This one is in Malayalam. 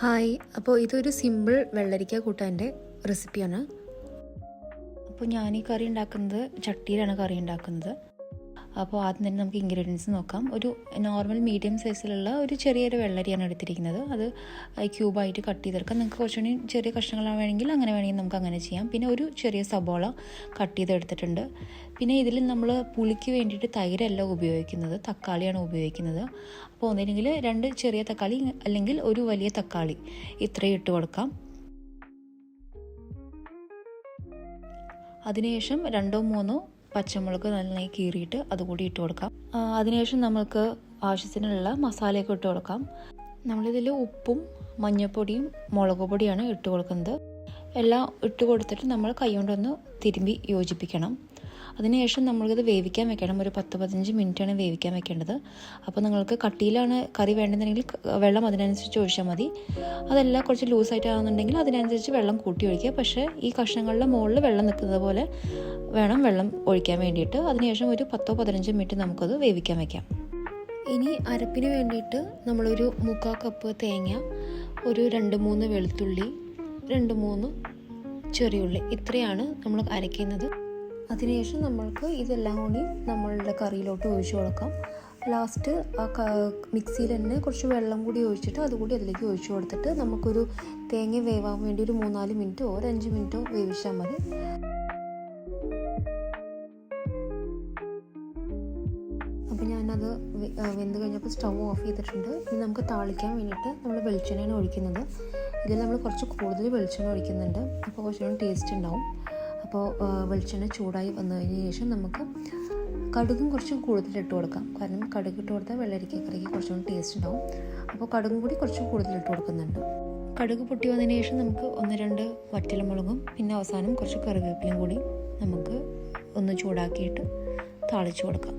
ഹായ് അപ്പോൾ ഇതൊരു സിമ്പിൾ വെള്ളരിക്ക കൂട്ടാന്റെ റെസിപ്പിയാണ് അപ്പോൾ ഞാൻ ഈ കറി ഉണ്ടാക്കുന്നത് ചട്ടിയിലാണ് കറി ഉണ്ടാക്കുന്നത്. അപ്പോൾ ആദ്യം തന്നെ നമുക്ക് ഇൻഗ്രീഡിയൻസ് നോക്കാം. ഒരു നോർമൽ മീഡിയം സൈസിലുള്ള ഒരു ചെറിയൊരു വെള്ളരിയാണ് എടുത്തിരിക്കുന്നത്. അത് ക്യൂബായിട്ട് കട്ട് ചെയ്തെടുക്കാം. നിങ്ങൾക്ക് കുറച്ചുകൂടി ചെറിയ കഷ്ണങ്ങളാണ് വേണമെങ്കിൽ അങ്ങനെ വേണമെങ്കിൽ നമുക്ക് അങ്ങനെ ചെയ്യാം. പിന്നെ ഒരു ചെറിയ സബോള കട്ട് ചെയ്തെടുത്തിട്ടുണ്ട്. പിന്നെ ഇതിൽ നമ്മൾ പുളിക്ക് വേണ്ടിയിട്ട് തൈരല്ല ഉപയോഗിക്കുന്നത്. തക്കാളിയാണ് ഉപയോഗിക്കുന്നത്. അപ്പോൾ ഒന്നില്ലെങ്കിൽ രണ്ട് ചെറിയ തക്കാളി അല്ലെങ്കിൽ ഒരു വലിയ തക്കാളി ഇത്രയും ഇട്ട് കൊടുക്കാം. അതിനുശേഷം രണ്ടോ മൂന്നോ പച്ചമുളക് നന്നായി കീറിയിട്ട് അതുകൂടി ഇട്ട് കൊടുക്കാം. അതിനുശേഷം നമ്മൾക്ക് ആവശ്യത്തിനുള്ള മസാലയൊക്കെ ഇട്ട് കൊടുക്കാം. നമ്മളിതിൽ ഉപ്പും മഞ്ഞൾപ്പൊടിയും മുളക് പൊടിയാണ് ഇട്ട് കൊടുക്കുന്നത്. എല്ലാം ഇട്ട് കൊടുത്തിട്ട് നമ്മൾ കൈകൊണ്ടൊന്ന് തിരുമ്പി യോജിപ്പിക്കണം. അതിനുശേഷം നമ്മളിത് വേവിക്കാൻ വെക്കണം. ഒരു പത്ത് പതിനഞ്ച് മിനിറ്റാണ് വേവിക്കാൻ വെക്കേണ്ടത്. അപ്പോൾ നിങ്ങൾക്ക് കട്ടിയിലാണ് കറി വേണ്ടതെങ്കിൽ വെള്ളം അതിനനുസരിച്ച് ഒഴിച്ചാൽ മതി. അതെല്ലാം കുറച്ച് ലൂസായിട്ടാണെന്നുണ്ടെങ്കിൽ അതിനനുസരിച്ച് വെള്ളം കൂട്ടി ഒഴിക്കുക. പക്ഷേ ഈ കഷ്ണങ്ങളുടെ മുകളിൽ വെള്ളം നിൽക്കുന്നത് പോലെ വേണം വെള്ളം ഒഴിക്കാൻ വേണ്ടിയിട്ട്. അതിനുശേഷം ഒരു പത്തോ പതിനഞ്ചോ മിനിറ്റ് നമുക്കത് വേവിക്കാൻ വെക്കാം. ഇനി അരപ്പിന് വേണ്ടിയിട്ട് നമ്മളൊരു മുക്കാൽ കപ്പ് തേങ്ങ ഒരു രണ്ട് മൂന്ന് വെളുത്തുള്ളി രണ്ട് മൂന്ന് ചെറിയുള്ളി. ഇത്രയാണ് നമ്മൾ അരയ്ക്കുന്നത്. അതിനുശേഷം നമ്മൾക്ക് ഇതെല്ലാം കൂടി നമ്മളുടെ കറിയിലോട്ട് ഒഴിച്ചു കൊടുക്കാം. ലാസ്റ്റ് ആ മിക്സിയിൽ തന്നെ കുറച്ച് വെള്ളം കൂടി ഒഴിച്ചിട്ട് അതുകൂടി അതിലേക്ക് ഒഴിച്ചു കൊടുത്തിട്ട് നമുക്കൊരു തേങ്ങ വേവാൻ വേണ്ടി ഒരു മൂന്നാൽ മിനിറ്റോ ഒരു അഞ്ച് മിനിറ്റോ വേവിച്ചാൽ മതി. അപ്പോൾ ഞാനത് വെന്ത് കഴിഞ്ഞപ്പോൾ സ്റ്റൗ ഓഫ് ചെയ്തിട്ടുണ്ട്. ഇനി നമുക്ക് താളിക്കാൻ വേണ്ടിയിട്ട് നമ്മൾ വെളിച്ചെണ്ണയാണ് ഒഴിക്കുന്നത്. ഇതിൽ നമ്മൾ കുറച്ച് കൂടുതൽ വെളിച്ചെണ്ണ ഒഴിക്കുന്നുണ്ട്. അപ്പോൾ കുറച്ചുകൂടി ടേസ്റ്റ് ഉണ്ടാവും. അപ്പോൾ വെളിച്ചെണ്ണ ചൂടായി വന്നതിന് ശേഷം നമുക്ക് കടുകും കുറച്ചും കൂടുതൽ ഇട്ട് കൊടുക്കാം. കാരണം കടുക് ഇട്ട് കൊടുത്താൽ വെള്ളരിക്ക കറിക്ക് കുറച്ചുകൂടി ടേസ്റ്റ് ഉണ്ടാവും. അപ്പോൾ കടുകും കൂടി കുറച്ച് കൂടുതൽ ഇട്ട് കൊടുക്കുന്നുണ്ട്. കടുക് പൊട്ടി വന്നതിന് ശേഷം നമുക്ക് ഒന്ന് രണ്ട് വറ്റലമുളകും പിന്നെ അവസാനം കുറച്ച് കറിവേപ്പിലയും കൂടി നമുക്ക് ഒന്ന് ചൂടാക്കിയിട്ട് താളിച്ചു കൊടുക്കാം.